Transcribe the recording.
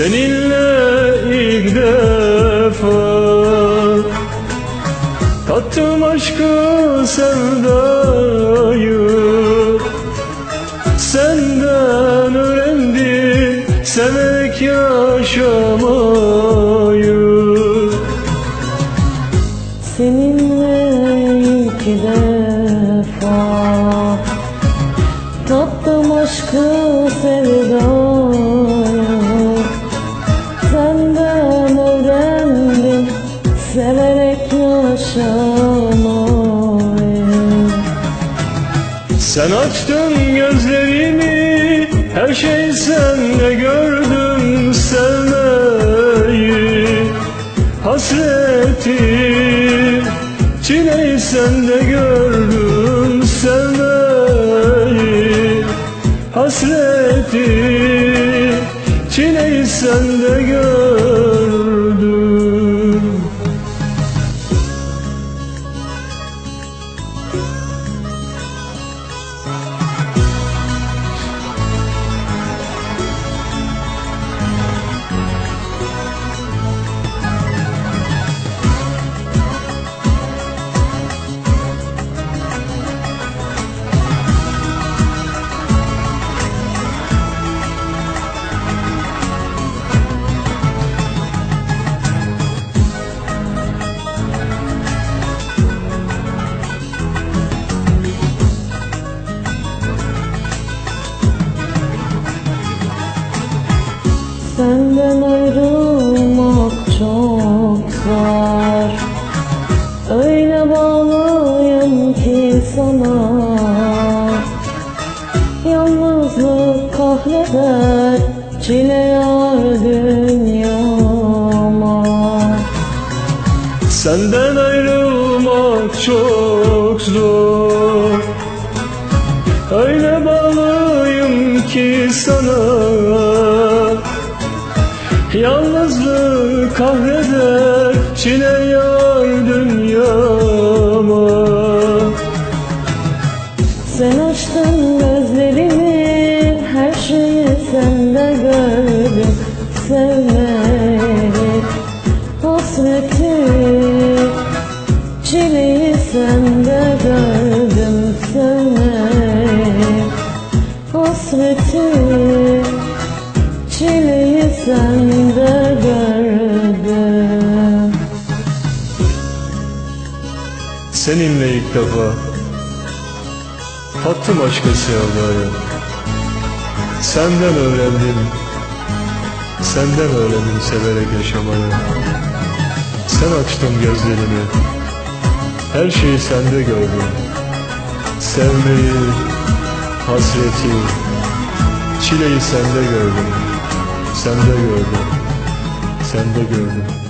Seninle ilk defa Tattım aşkı sevdayı. Senden öğrendim Severek yaşamayı. Seninle ilk defa Tattım aşkı sevdayı Sen açtın gözlerimi Her şey sende gördüm Sevmeyi. Hasreti Çileyi sende gördüm Sevmeyi. Hasreti Çileyi sende gördüm zor Öyle bağlıyım ki sana. Yalnızlık kahreder Çile yar dünyama. Senden ayrılmak çok zor. Öyle bağlıyım ki sana. Yalnızlık kahreder Çile yar dünyama. Sen açtın gözlerimi Her şeyi sende gördüm Sevmek Hasreti Çileyi sende gördüm Sevmek Hasreti Çileyi sende Seninle ilk defa Tattım aşkı sevdayı Senden öğrendim Senden öğrendim severek yaşamayı. Sen açtın gözlerimi Her şeyi sende gördüm. Sevmeyi, hasreti Çileyi sende gördüm. Sende gördüm Sende gördüm